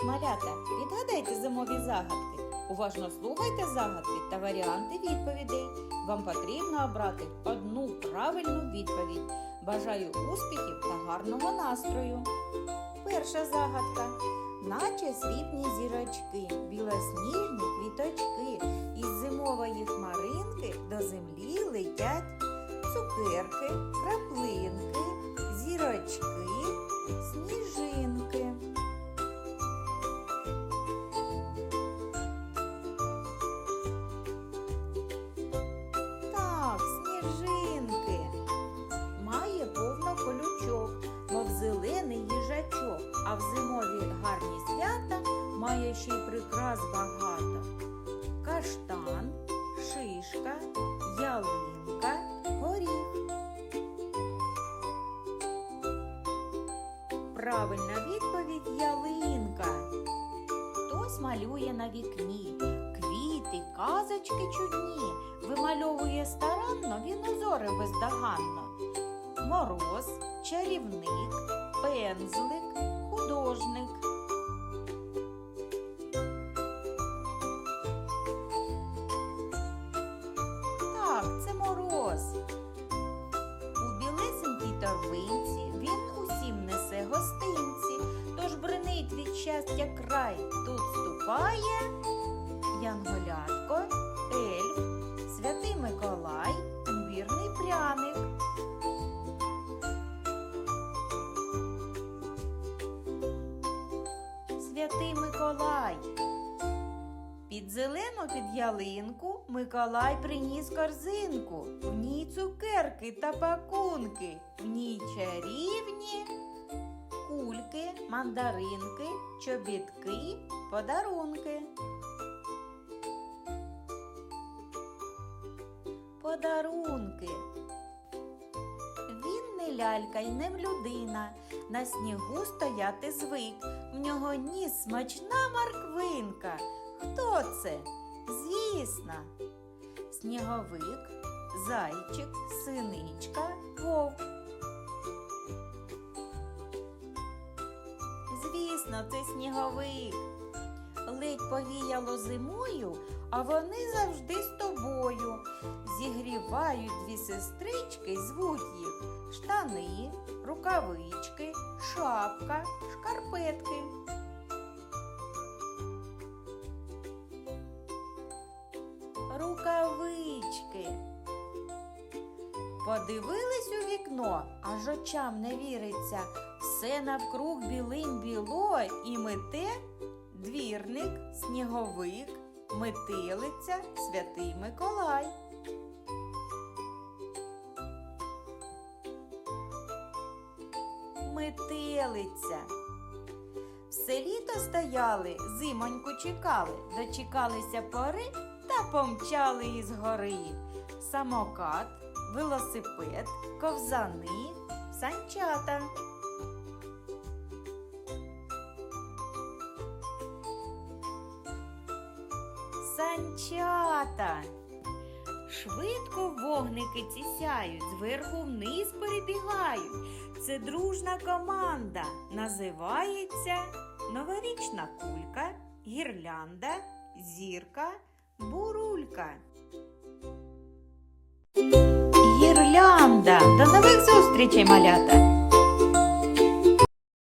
Привіт, малята! Відгадайте зимові загадки. Уважно слухайте загадки та варіанти відповідей. Вам потрібно обрати одну правильну відповідь. Бажаю успіхів та гарного настрою. Перша загадка. Наче срібні зірочки, білосніжні квіточки. Із зимової хмаринки до землі летять цукерки, краплинки, Правильна відповідь ялинка. Хтось малює на вікні, квіти, казочки чудні, вимальовує старанно він узори бездоганно. Мороз, чарівник, пензлик, художник. Так, це мороз. У білесенькій торбинці щастя край. Тут ступає Янголятко, Ельф, Святий Миколай, вірний пряник. Святий Миколай. Під зелену під ялинку Миколай приніс корзинку. В ній цукерки та пакунки, в ній чарівні мандаринки, чобітки, подарунки. Подарунки. Він не лялька й не людина, на снігу стояти звик. В нього ніс смачна морквинка. Хто це? Звісно. Сніговик, зайчик, синичка, вовк. Звісно, це сніговик. Ледь повіяло зимою, а вони завжди з тобою. Зігрівають дві сестрички, звуть їх штани, рукавички, шапка, шкарпетки. Рукавички. Подивились у вікно, аж очам не віриться. Все навкруг білим біло і мете двірник, сніговик, метелиця, святий Миколай. Метелиця. Все літо стояли, зимоньку чекали, дочекалися пори та помчали із гори. Самокат, велосипед, ковзани, санчата. Санчата. Швидко вогники ці сяють, зверху вниз перебігають. Це дружна команда. Називається новорічна кулька, гірлянда, зірка, бурулька. Гірлянда. До нових зустрічей, малята!